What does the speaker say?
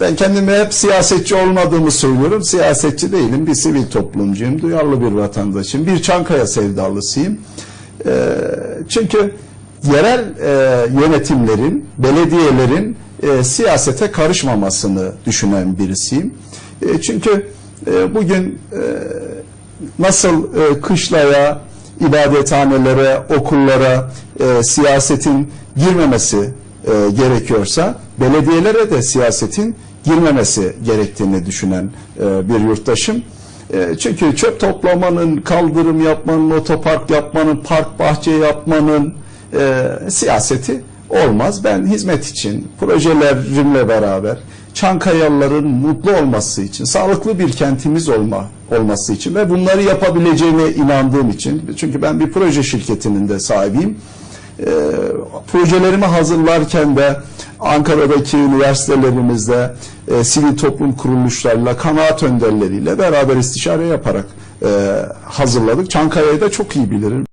Ben kendime hep siyasetçi olmadığımı söylüyorum. Siyasetçi değilim. Bir sivil toplumcuyum. Duyarlı bir vatandaşım. Bir Çankaya sevdalısıyım. Ee, çünkü yerel e, yönetimlerin, belediyelerin e, siyasete karışmamasını düşünen birisiyim. E, çünkü e, bugün e, nasıl e, kışlaya, ibadethanelere, okullara e, siyasetin girmemesi e, gerekiyorsa belediyelere de siyasetin girmemesi gerektiğini düşünen e, bir yurttaşım. E, çünkü çöp toplamanın, kaldırım yapmanın, otopark yapmanın, park bahçe yapmanın e, siyaseti olmaz. Ben hizmet için, projelerimle beraber Çankayalıların mutlu olması için, sağlıklı bir kentimiz olma olması için ve bunları yapabileceğine inandığım için, çünkü ben bir proje şirketinin de sahibiyim. E, projelerimi hazırlarken de Ankara'daki üniversitelerimizde e, sivil toplum kuruluşlarıyla, kanaat önderleriyle beraber istişare yaparak e, hazırladık. Çankaya'yı da çok iyi bilirim.